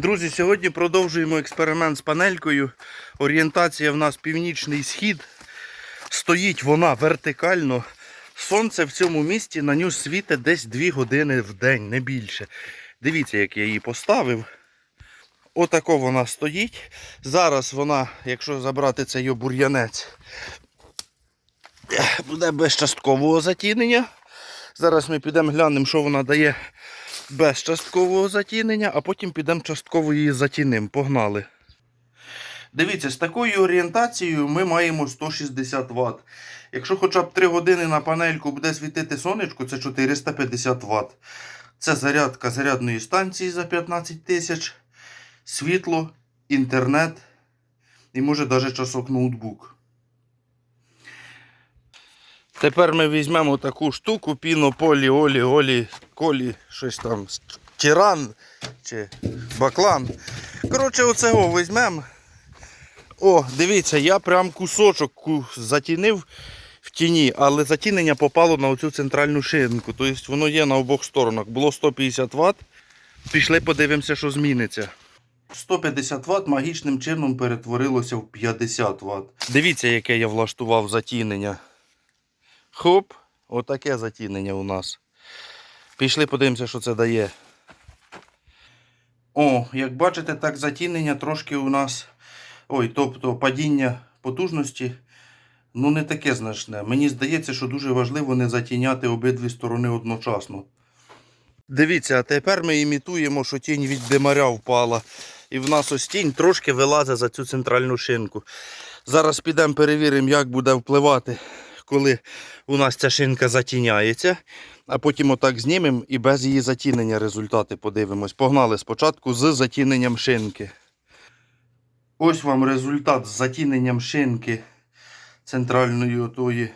Друзі, сьогодні продовжуємо експеримент з панелькою. Орієнтація в нас північний схід. Стоїть вона вертикально. Сонце в цьому місці на нього світить десь 2 години в день, не більше. Дивіться, як я її поставив. Отако вона стоїть. Зараз вона, якщо забрати цей бур'янець, буде без часткового затінення. Зараз ми підемо глянемо, що вона дає без часткового затінення, а потім підемо частково її затінимо. Погнали. Дивіться, з такою орієнтацією ми маємо 160 Вт. Якщо хоча б 3 години на панельку буде світити сонечко, це 450 Вт. Це зарядка зарядної станції за 15 тисяч, світло, інтернет і може навіть часок ноутбук. Тепер ми візьмемо таку штуку, піно, полі, олі, олі, колі, щось там, тиран чи баклан. Коротше, оцього візьмемо. О, дивіться, я прям кусочок затінив в тіні, але затінення попало на оцю центральну шинку. Тобто воно є на обох сторонах. Було 150 Вт. Пішли подивимося, що зміниться. 150 Вт магічним чином перетворилося в 50 Вт. Дивіться, яке я влаштував затінення. Хоп, отаке затінення у нас. Пішли подивимося, що це дає. О, як бачите, так затінення трошки у нас. Ой, тобто падіння потужності. Ну, не таке значне. Мені здається, що дуже важливо не затіняти обидві сторони одночасно. Дивіться, а тепер ми імітуємо, що тінь від димаря впала. І в нас ось тінь трошки вилазить за цю центральну шинку. Зараз підемо перевіримо, як буде впливати, коли у нас ця шинка затіняється. А потім отак знімемо і без її затінення результати подивимось. Погнали спочатку з затіненням шинки. Ось вам результат з затіненням шинки центральної отої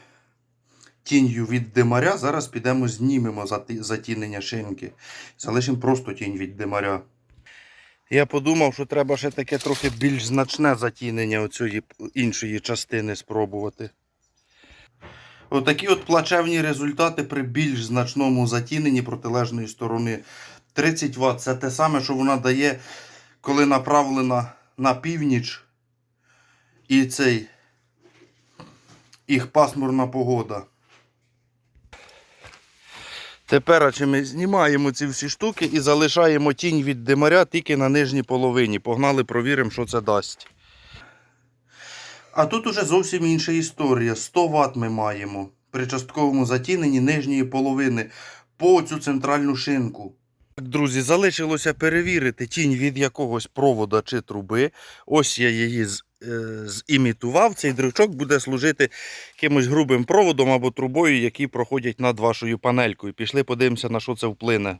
тінню від димаря. Зараз підемо знімемо затінення шинки. Залишимо просто тінь від димаря. Я подумав, що треба ще таке трохи більш значне затінення оцієї іншої частини спробувати. Отакі от плачевні результати при більш значному затіненні протилежної сторони. 30 Вт це те саме, що вона дає, коли направлена на північ і цей їх пасмурна погода. Тепер ми знімаємо ці всі штуки і залишаємо тінь від димаря тільки на нижній половині. Погнали, провіримо, що це дасть. А тут уже зовсім інша історія. 100 Вт ми маємо при частковому затіненні нижньої половини по цю центральну шинку. Друзі, залишилося перевірити тінь від якогось провода чи труби. Ось я її з, е, зімітував. Цей дрючок буде служити якимось грубим проводом або трубою, які проходять над вашою панелькою. Пішли подивимося, на що це вплине.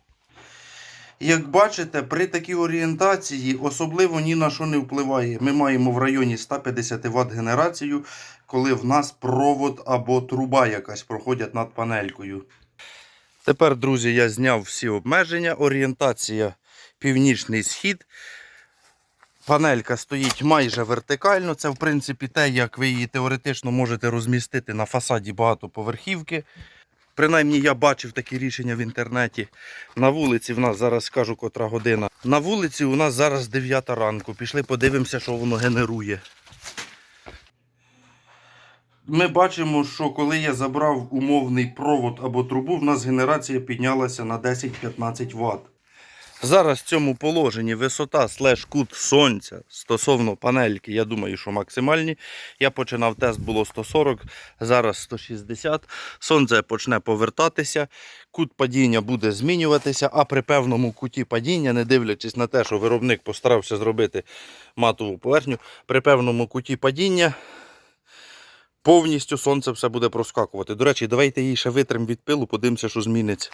Як бачите, при такій орієнтації особливо ні на що не впливає. Ми маємо в районі 150 Вт генерацію, коли в нас провод або труба якась проходять над панелькою. Тепер, друзі, я зняв всі обмеження. Орієнтація північний схід. Панелька стоїть майже вертикально. Це, в принципі, те, як ви її теоретично можете розмістити на фасаді багатоповерхівки. Принаймні я бачив такі рішення в інтернеті. На вулиці в нас зараз скажу котра година. На вулиці у нас зараз 9 ранку. Пішли подивимося, що воно генерує. Ми бачимо, що коли я забрав умовний провод або трубу, в нас генерація піднялася на 10-15 Вт. Зараз в цьому положенні висота слеш кут сонця стосовно панельки, я думаю, що максимальні. Я починав тест, було 140, зараз 160. Сонце почне повертатися, кут падіння буде змінюватися, а при певному куті падіння, не дивлячись на те, що виробник постарався зробити матову поверхню, при певному куті падіння повністю сонце все буде проскакувати. До речі, давайте її ще витрим від пилу, подивимося, що зміниться.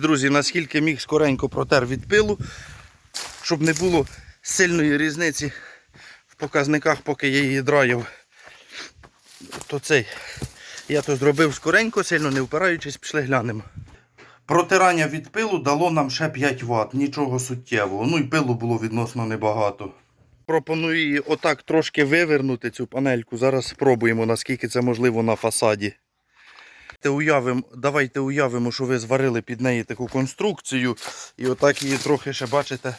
Друзі, наскільки міг скоренько протер від пилу, щоб не було сильної різниці в показниках, поки я її драяв. То цей. Я то зробив скоренько, сильно не впираючись, пішли глянемо. Протирання від пилу дало нам ще 5 Вт, нічого суттєвого. Ну і пилу було відносно небагато. Пропоную її отак трошки вивернути цю панельку. Зараз спробуємо, наскільки це можливо на фасаді. Давайте уявимо, давайте уявимо, що ви зварили під неї таку конструкцію. І отак її трохи ще, бачите,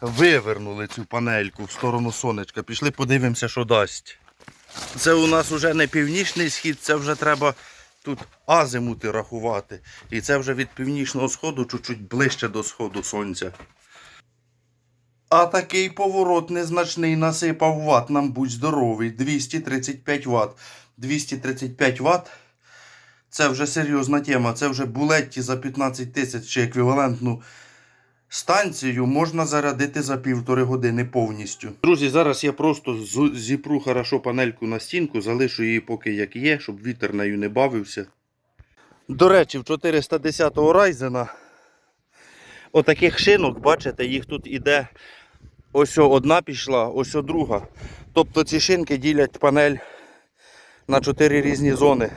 вивернули цю панельку в сторону сонечка. Пішли подивимося, що дасть. Це у нас вже не північний схід, це вже треба тут азимути рахувати. І це вже від північного сходу чуть-чуть ближче до сходу сонця. А такий поворот незначний насипав ват. Нам будь здоровий. 235 Вт. 235 Вт. Це вже серйозна тема. Це вже булетті за 15 тисяч чи еквівалентну станцію можна зарядити за півтори години повністю. Друзі, зараз я просто зіпру хорошо панельку на стінку, залишу її поки як є, щоб вітер нею не бавився. До речі, в 410-го Райзена отаких шинок, бачите, їх тут іде ось одна пішла, ось друга. Тобто ці шинки ділять панель на чотири різні зони.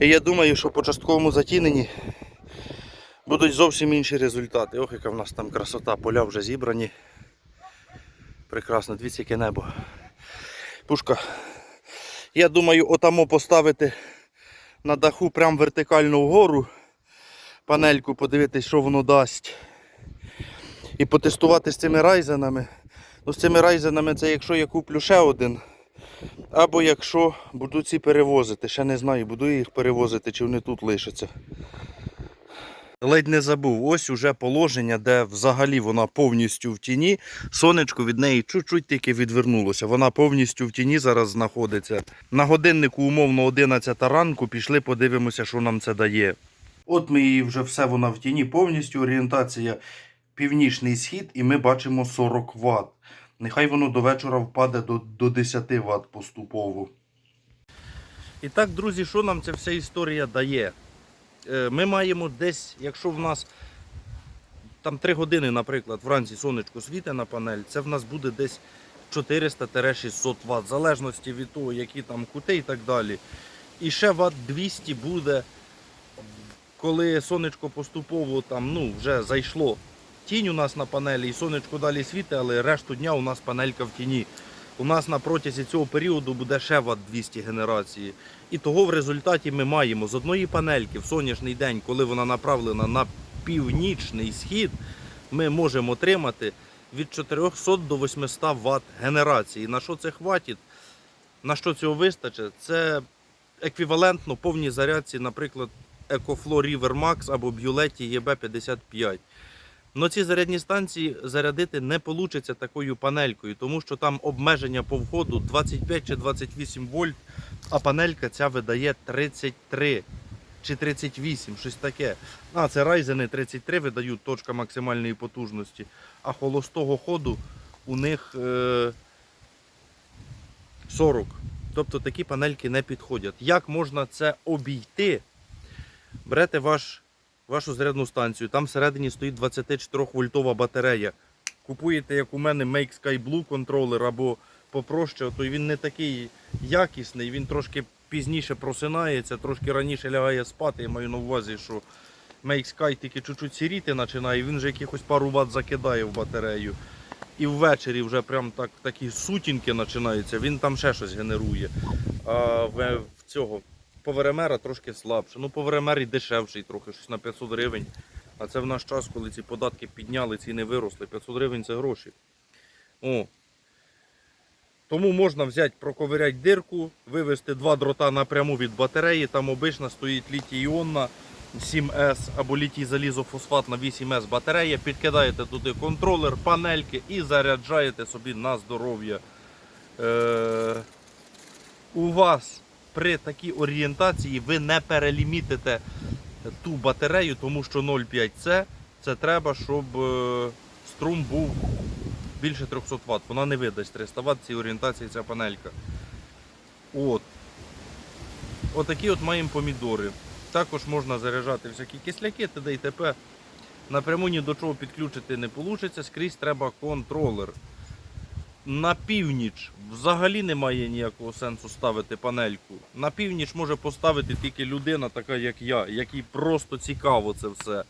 І я думаю, що по частковому затіненні будуть зовсім інші результати. Ох, яка в нас там красота, поля вже зібрані. Прекрасно, дивіться, яке небо. Пушка. Я думаю, отамо поставити на даху прям вертикально вгору панельку, подивитись, що воно дасть. І потестувати з цими райзенами. Ну, з цими райзенами це якщо я куплю ще один. Або якщо буду ці перевозити. Ще не знаю, буду я їх перевозити, чи вони тут лишаться. Ледь не забув, ось уже положення, де взагалі вона повністю в тіні. Сонечко від неї чуть-чуть тільки відвернулося. Вона повністю в тіні зараз знаходиться. На годиннику умовно 11 ранку пішли, подивимося, що нам це дає. От ми її вже все вона в тіні, повністю орієнтація північний схід, і ми бачимо 40 Вт. Нехай воно до вечора впаде до, до 10 Вт поступово. І так, друзі, що нам ця вся історія дає? Е, Ми маємо десь, якщо в нас там 3 години, наприклад, вранці сонечко світить на панель, це в нас буде десь 400-600 Вт, в залежності від того, які там кути і так далі. І ще Вт 200 буде, коли сонечко поступово там, ну, вже зайшло. Тінь у нас на панелі, і сонечко далі світить, але решту дня у нас панелька в тіні. У нас на протязі цього періоду буде ще Вт 200 генерації. І того в результаті ми маємо з одної панельки в сонячний день, коли вона направлена на північний схід, ми можемо отримати від 400 до 800 Вт генерації. На що це хватить? На що цього вистачить? Це еквівалентно повній зарядці, наприклад, EcoFlow River Max або Bioletti EB55. Но ці зарядні станції зарядити не вийде такою панелькою, тому що там обмеження по входу 25 чи 28 вольт, а панелька ця видає 33 чи 38, щось таке. А, це Ryzen 33 видають точка максимальної потужності, а холостого ходу у них е, 40. Тобто такі панельки не підходять. Як можна це обійти? Берете ваш вашу зарядну станцію. Там всередині стоїть 24 вольтова батарея. Купуєте, як у мене, Make Sky Blue контролер або попроще, то він не такий якісний, він трошки пізніше просинається, трошки раніше лягає спати. Я маю на увазі, що Make Sky тільки чуть-чуть сіріти починає, він вже якихось пару ватт закидає в батарею. І ввечері вже прям так, такі сутінки починаються, він там ще щось генерує. А в, в цього Поверемера трошки слабше. Ну, поверемер і дешевший трохи, щось на 500 гривень. А це в наш час, коли ці податки підняли, ціни виросли. 500 гривень це гроші. О. Тому можна взяти, проковиряти дирку, вивести два дрота напряму від батареї. Там обично стоїть літій-іонна 7С або літій залізофосфатна 8С батарея. Підкидаєте туди контролер, панельки і заряджаєте собі на здоров'я. Е- у вас при такій орієнтації ви не перелімітите ту батарею, тому що 0,5C це треба, щоб е, струм був більше 300 Вт. Вона не видасть 300 Вт цій орієнтації ця панелька. От. Отакі от маємо помідори. Також можна заряджати всякі кисляки, т.д. і т.п. Напряму ні до чого підключити не вийде, скрізь треба контролер. На північ взагалі немає ніякого сенсу ставити панельку. На північ може поставити тільки людина, така як я, якій просто цікаво це все.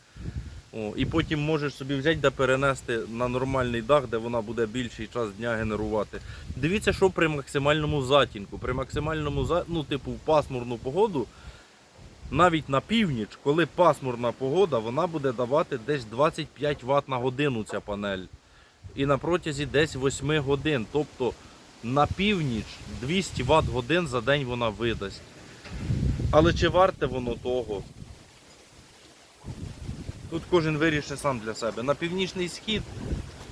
О, і потім можеш собі взяти да перенести на нормальний дах, де вона буде більший час дня генерувати. Дивіться, що при максимальному затінку. При максимальному ну, типу, в пасмурну погоду, навіть на північ, коли пасмурна погода, вона буде давати десь 25 Вт на годину ця панель. І на протязі десь 8 годин. Тобто на північ 200 Вт годин за день вона видасть. Але чи варте воно того? Тут кожен вирішить сам для себе. На північний схід,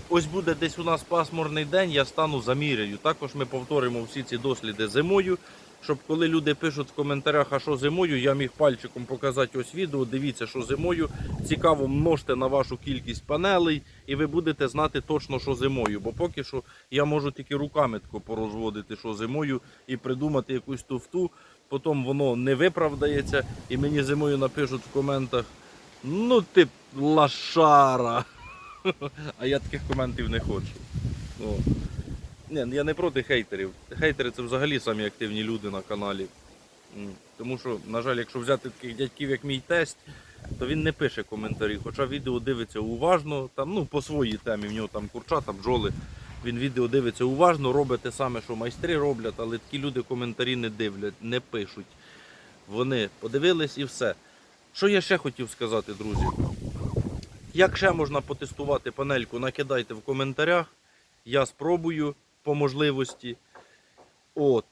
ось буде десь у нас пасмурний день, я стану заміряю. Також ми повторимо всі ці досліди зимою, щоб коли люди пишуть в коментарях, а що зимою, я міг пальчиком показати ось відео. Дивіться, що зимою. Цікаво, множте на вашу кількість панелей, і ви будете знати точно, що зимою. Бо поки що я можу тільки руками порозводити, що зимою, і придумати якусь туфту. Потім воно не виправдається, і мені зимою напишуть в коментах. Ну ти лашара. А я таких коментів не хочу. О. Ні, ну, я не проти хейтерів. Хейтери це взагалі самі активні люди на каналі. Тому що, на жаль, якщо взяти таких дядьків, як мій тесть, то він не пише коментарі. Хоча відео дивиться уважно, там, ну, по своїй темі, в нього там курчата, бджоли. Він відео дивиться уважно, робить те саме, що майстри роблять, але такі люди коментарі не дивлять, не пишуть. Вони подивились і все. Що я ще хотів сказати, друзі? Як ще можна потестувати панельку, накидайте в коментарях. Я спробую по можливості. От.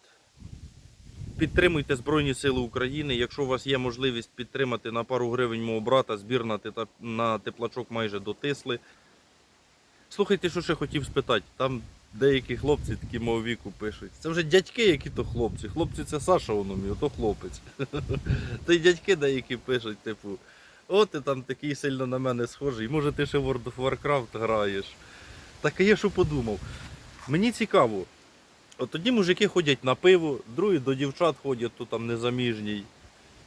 Підтримуйте Збройні Сили України. Якщо у вас є можливість підтримати на пару гривень мого брата, збір на, тета- на теплачок майже дотисли. Слухайте, що ще хотів спитати. Там деякі хлопці такі мого віку пишуть. Це вже дядьки, які то хлопці. Хлопці це Саша воно мій, ото хлопець. Та й дядьки деякі пишуть, типу, о, ти там такий сильно на мене схожий, може ти ще в World of Warcraft граєш. Так я що подумав. Мені цікаво. От тоді мужики ходять на пиво, другі до дівчат ходять, то там незаміжній,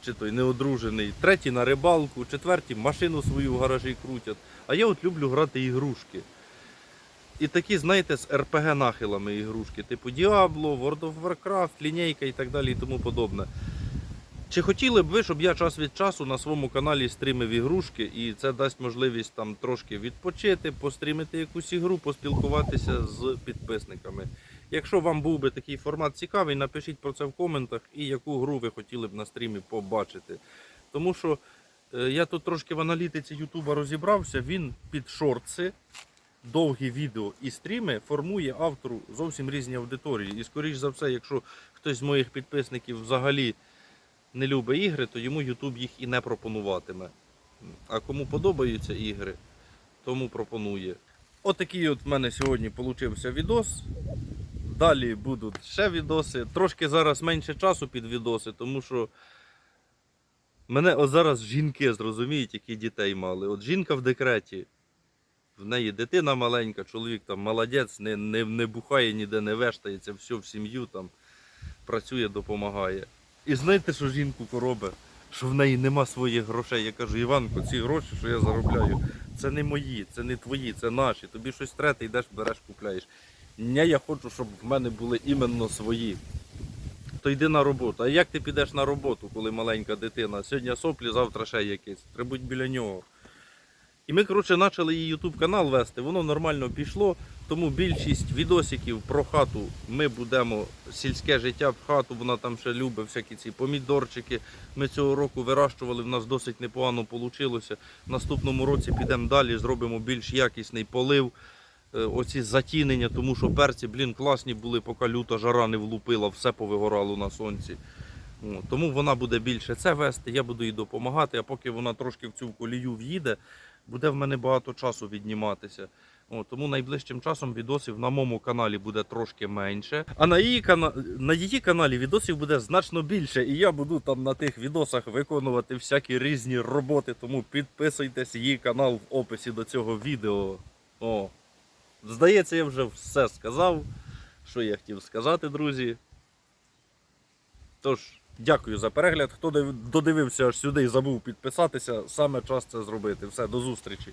чи той неодружений, треті на рибалку, четверті машину свою в гаражі крутять. А я от люблю грати ігрушки. І такі, знаєте, з РПГ нахилами ігрушки, типу Diablo, World of Warcraft, лінійка і так далі і тому подобне. Чи хотіли б ви, щоб я час від часу на своєму каналі стрімив ігрушки, і це дасть можливість там трошки відпочити, пострімити якусь ігру, поспілкуватися з підписниками. Якщо вам був би такий формат цікавий, напишіть про це в коментах і яку гру ви хотіли б на стрімі побачити. Тому що е, я тут трошки в аналітиці Ютуба розібрався, він під шортси, довгі відео і стріми формує автору зовсім різні аудиторії. І скоріш за все, якщо хтось з моїх підписників взагалі не любить ігри, то йому YouTube їх і не пропонуватиме. А кому подобаються ігри, тому пропонує. Отакий от в мене сьогодні получився відос. Далі будуть ще відоси. Трошки зараз менше часу під відоси, тому що мене от зараз жінки зрозуміють, які дітей мали. От жінка в декреті. В неї дитина маленька, чоловік там молодець, не, не, не бухає, ніде не вештається, все в сім'ю там працює, допомагає. І знаєте, що жінку коробить? Що в неї нема своїх грошей. Я кажу, Іванко, ці гроші, що я заробляю, це не мої, це не твої, це наші. Тобі щось трете, йдеш, береш, купляєш. Ні, я хочу, щоб в мене були іменно свої. То йди на роботу. А як ти підеш на роботу, коли маленька дитина? Сьогодні соплі, завтра ще якесь. Треба бути біля нього. І ми, коротше, почали її YouTube канал вести, воно нормально пішло, тому більшість відосиків про хату ми будемо сільське життя в хату, вона там ще любить всякі ці помідорчики. Ми цього року вирощували, в нас досить непогано вийшло. Наступному році підемо далі, зробимо більш якісний полив, е, оці затінення, тому що перці, блін, класні були, поки люта жара не влупила, все повигорало на сонці. Тому вона буде більше це вести, я буду їй допомагати, а поки вона трошки в цю колію в'їде, буде в мене багато часу відніматися. О, тому найближчим часом відосів на моєму каналі буде трошки менше. А на її, кана... на її каналі відосів буде значно більше. І я буду там на тих відосах виконувати всякі різні роботи. Тому підписуйтесь її канал в описі до цього відео. О, здається, я вже все сказав, що я хотів сказати, друзі. Тож, дякую за перегляд. Хто додивився аж сюди і забув підписатися, саме час це зробити. Все, до зустрічі.